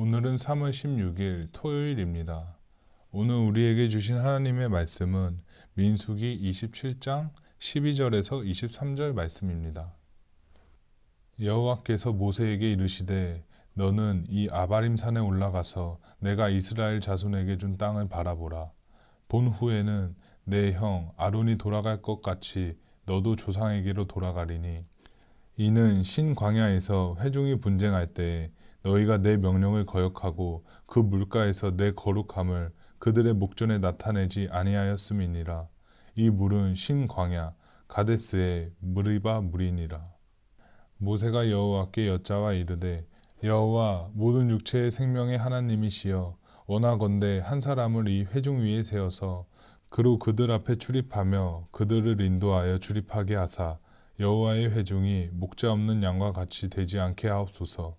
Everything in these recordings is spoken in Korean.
오늘은 3월 16일 토요일입니다. 오늘 우리에게 주신 하나님의 말씀은 민수기 27장 12절에서 23절 말씀입니다. 여호와께서 모세에게 이르시되 너는 이 아바림 산에 올라가서 내가 이스라엘 자손에게 준 땅을 바라보라. 본 후에는 내 형 아론이 돌아갈 것 같이 너도 조상에게로 돌아가리니 이는 신 광야에서 회중이 분쟁할 때 너희가 내 명령을 거역하고 그 물가에서 내 거룩함을 그들의 목전에 나타내지 아니하였음이니라. 이 물은 신 광야 가데스의 무리바 물이니라. 모세가 여호와께 여짜와 이르되 여호와 모든 육체의 생명의 하나님이시여 원하건대 한 사람을 이 회중 위에 세워서 그로 그들 앞에 출입하며 그들을 인도하여 출입하게 하사 여호와의 회중이 목자 없는 양과 같이 되지 않게 하옵소서.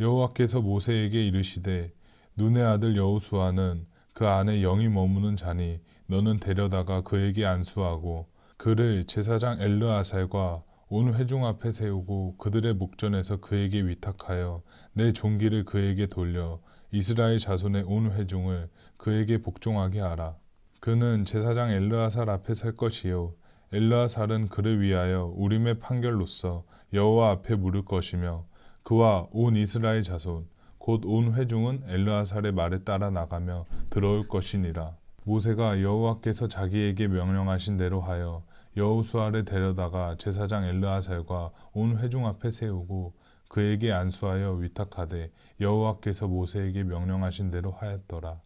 여호와께서 모세에게 이르시되 눈의 아들 여호수아는 그 안에 영이 머무는 자니 너는 데려다가 그에게 안수하고 그를 제사장 엘르아살과 온 회중 앞에 세우고 그들의 목전에서 그에게 위탁하여 내 종기를 그에게 돌려 이스라엘 자손의 온 회중을 그에게 복종하게 하라. 그는 제사장 엘르아살 앞에 설 것이요 엘르아살은 그를 위하여 우림의 판결로서 여호와 앞에 물을 것이며 그와 온 이스라엘 자손 곧 온 회중은 엘르아살의 말에 따라 나가며 들어올 것이니라. 모세가 여호와께서 자기에게 명령하신 대로 하여 여호수아를 데려다가 제사장 엘르아살과 온 회중 앞에 세우고 그에게 안수하여 위탁하되 여호와께서 모세에게 명령하신 대로 하였더라.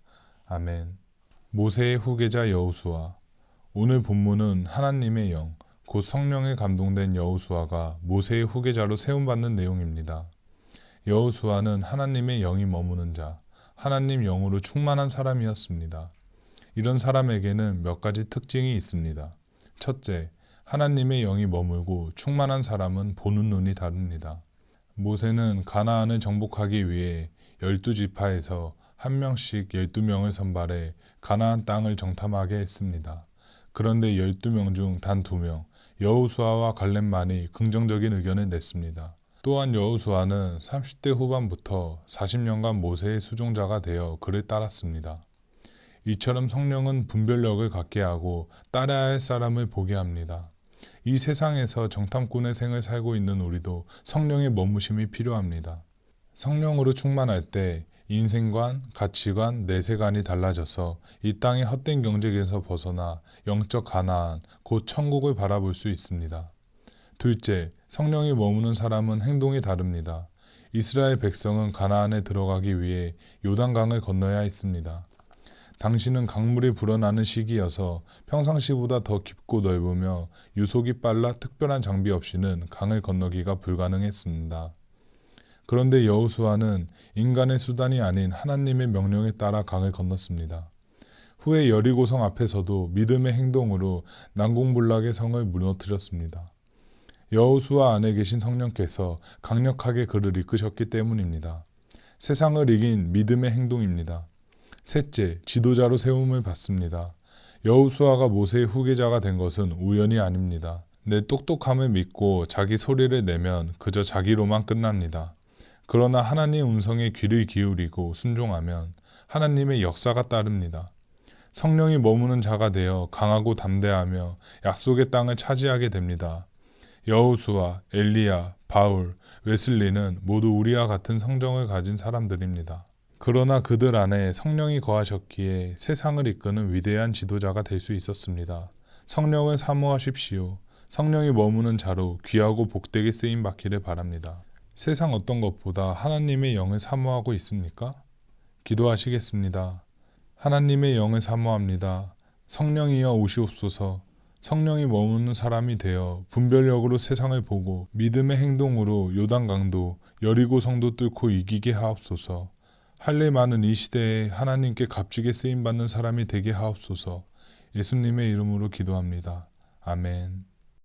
아멘. 모세의 후계자 여호수아 오늘 본문은 하나님의 영, 곧 성령에 감동된 여호수아가 모세의 후계자로 세움받는 내용입니다. 여호수아는 하나님의 영이 머무는 자, 하나님 영으로 충만한 사람이었습니다. 이런 사람에게는 몇 가지 특징이 있습니다. 첫째, 하나님의 영이 머물고 충만한 사람은 보는 눈이 다릅니다. 모세는 가나안을 정복하기 위해 열두 지파에서 한 명씩 열두 명을 선발해 가나안 땅을 정탐하게 했습니다. 그런데 열두 명 중 단 두 명, 여우수아와 갈렙만이 긍정적인 의견을 냈습니다. 또한 여우수아는 30대 후반부터 40년간 모세의 수종자가 되어 그를 따랐습니다. 이처럼 성령은 분별력을 갖게 하고 따라야 할 사람을 보게 합니다. 이 세상에서 정탐꾼의 생을 살고 있는 우리도 성령의 머무심이 필요합니다. 성령으로 충만할 때 인생관, 가치관, 내세관이 달라져서 이 땅의 헛된 경쟁에서 벗어나 영적 가나안, 곧 천국을 바라볼 수 있습니다. 둘째, 성령이 머무는 사람은 행동이 다릅니다. 이스라엘 백성은 가나안에 들어가기 위해 요단강을 건너야 했습니다. 당시는 강물이 불어나는 시기여서 평상시보다 더 깊고 넓으며 유속이 빨라 특별한 장비 없이는 강을 건너기가 불가능했습니다. 그런데 여호수아는 인간의 수단이 아닌 하나님의 명령에 따라 강을 건넜습니다. 후에 여리고성 앞에서도 믿음의 행동으로 난공불락의 성을 무너뜨렸습니다. 여호수아 안에 계신 성령께서 강력하게 그를 이끄셨기 때문입니다. 세상을 이긴 믿음의 행동입니다. 셋째, 지도자로 세움을 받습니다. 여우수아가 모세의 후계자가 된 것은 우연이 아닙니다. 내 똑똑함을 믿고 자기 소리를 내면 그저 자기로만 끝납니다. 그러나 하나님 음성에 귀를 기울이고 순종하면 하나님의 역사가 따릅니다. 성령이 머무는 자가 되어 강하고 담대하며 약속의 땅을 차지하게 됩니다. 여우수아, 엘리야, 바울, 웨슬리는 모두 우리와 같은 성정을 가진 사람들입니다. 그러나 그들 안에 성령이 거하셨기에 세상을 이끄는 위대한 지도자가 될 수 있었습니다. 성령을 사모하십시오. 성령이 머무는 자로 귀하고 복되게 쓰임 받기를 바랍니다. 세상 어떤 것보다 하나님의 영을 사모하고 있습니까? 기도하시겠습니다. 하나님의 영을 사모합니다. 성령이여 오시옵소서. 성령이 머무는 사람이 되어 분별력으로 세상을 보고 믿음의 행동으로 요단 강도 여리고 성도 뚫고 이기게 하옵소서. 할례 많은 이 시대에 하나님께 값지게 쓰임 받는 사람이 되게 하옵소서. 예수님의 이름으로 기도합니다. 아멘.